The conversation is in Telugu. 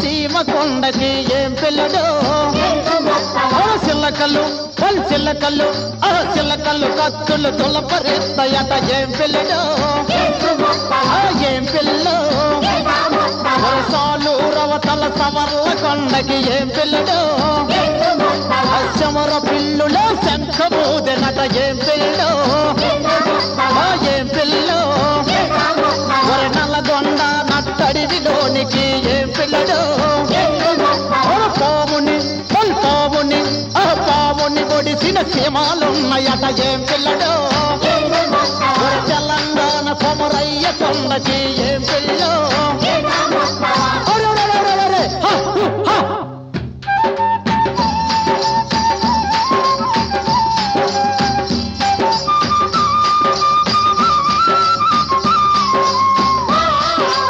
సీమ కొండకి ఏం పిల్లడు ఆ చిల్లకల్లు పల్ చిల్లకల్లు ఆ చిల్లకల్లు కత్తులు తులపరిస్తాయట ఏం పిల్లడు ఏం పిల్లు వరసాలు రవతల సమర్ల కొండకి ఏం పిల్లడు అశమర పిల్లులో శంఖమూదనట ఏం పిల్లు అడవిలోనికి ఏం పిల్లడు ఒర పావుని పల్ పావుని ఆ పావుని ఒడిసిన సీమాలున్నాయట ఏం పిల్లడు తెలంగాణ పొమరయ్య కొండకి ఏం పిల్లో